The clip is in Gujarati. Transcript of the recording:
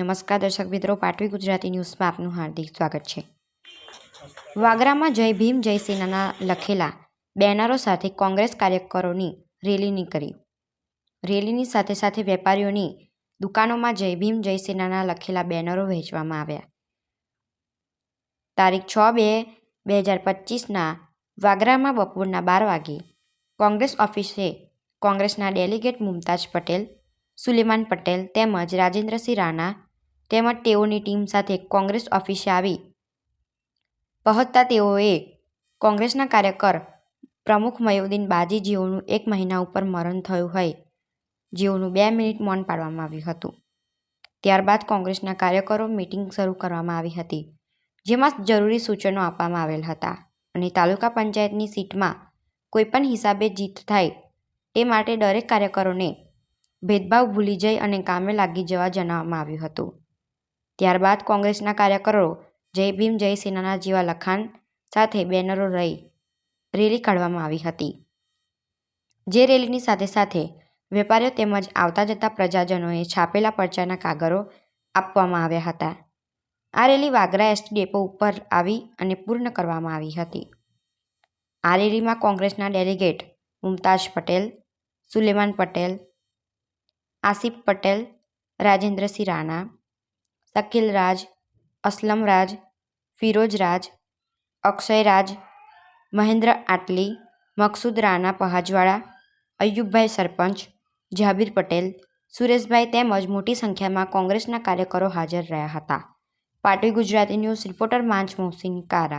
નમસ્કાર, દર્શક મિત્રો. પાટવી ગુજરાતી ન્યૂઝમાં આપનું હાર્દિક સ્વાગત છે. વાગરામાં જય ભીમ, જય સેનાના લખેલા બેનરો સાથે કોંગ્રેસ કાર્યકરોની રેલી નીકળી. રેલીની સાથે સાથે વેપારીઓની દુકાનોમાં જય ભીમ, જય સેનાના લખેલા બેનરો વહેંચવામાં આવ્યા. તારીખ છ બે બે હજાર પચીસના વાગરામાં બપોરના બાર વાગે કોંગ્રેસ ઓફિસે કોંગ્રેસના ડેલિગેટ મુમતાજ પટેલ, સુલેમાન પટેલ તેમજ રાજેન્દ્રસિંહ રાણા તેમજ તેઓની ટીમ સાથે કોંગ્રેસ ઓફિસે આવી. પહોંચતા તેઓએ કોંગ્રેસના કાર્યકર પ્રમુખ મયુદ્દીન બાજી જેઓનું એક મહિના ઉપર મરણ થયું હોય, જેઓનું બે મિનિટ મૌન પાડવામાં આવ્યું હતું. ત્યારબાદ કોંગ્રેસના કાર્યકરો મિટિંગ શરૂ કરવામાં આવી હતી, જેમાં જરૂરી સૂચનો આપવામાં આવેલ હતા અને તાલુકા પંચાયતની સીટમાં કોઈપણ હિસાબે જીત થાય તે માટે દરેક કાર્યકરોને ભેદભાવ ભૂલી જઈ અને કામે લાગી જવા જણાવવામાં આવ્યું હતું. ત્યારબાદ કોંગ્રેસના કાર્યકરો જય ભીમ, જય જેવા લખાણ સાથે બેનરો રહી રેલી કાઢવામાં આવી હતી. જે રેલીની સાથે સાથે વેપારીઓ તેમજ આવતા જતા પ્રજાજનોએ છાપેલા પરચાના કાગળો આપવામાં આવ્યા હતા. આ રેલી વાગરા એસટી ડેપો ઉપર આવી અને પૂર્ણ કરવામાં આવી હતી. આ રેલીમાં કોંગ્રેસના ડેલિગેટ મુમતાજ પટેલ, સુલેમાન પટેલ, આસિફ પટેલ, રાજેન્દ્રસિંહ રાણા શકીલ રાજ, અસલમ રાજ, ફિરોજ રાજ, અક્ષય રાજ, મહેન્દ્ર આટલી, મકસૂદ રાણા પહાજવાળા, અયુબભાઈ સરપંચ, જાબીર પટેલ, સુરેશભાઈ તેમજ મોટી સંખ્યામાં કોંગ્રેસના કાર્યકરો હાજર રહ્યા હતા. પાટી ગુજરાતી ન્યૂઝ રિપોર્ટર માંચ મોહસિન કારા.